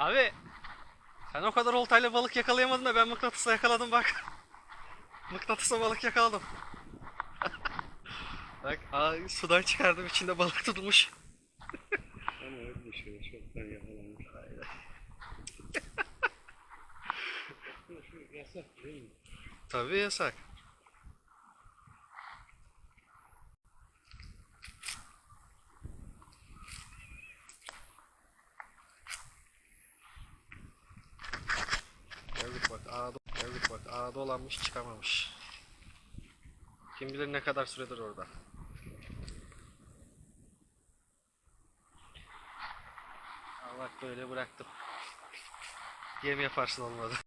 Abi sen o kadar oltayla balık yakalayamadın da ben mıknatısla yakaladım bak. Mıknatısla balık yakaladım. bak aa, sudan çıkardım içinde balık tutmuş. Ama öyle şey çoktan yakalanmış. Tabii yasak. Dolanmış çıkamamış. Kim bilir ne kadar süredir orada. Al bak böyle bıraktım. Yem yaparsın olmadı.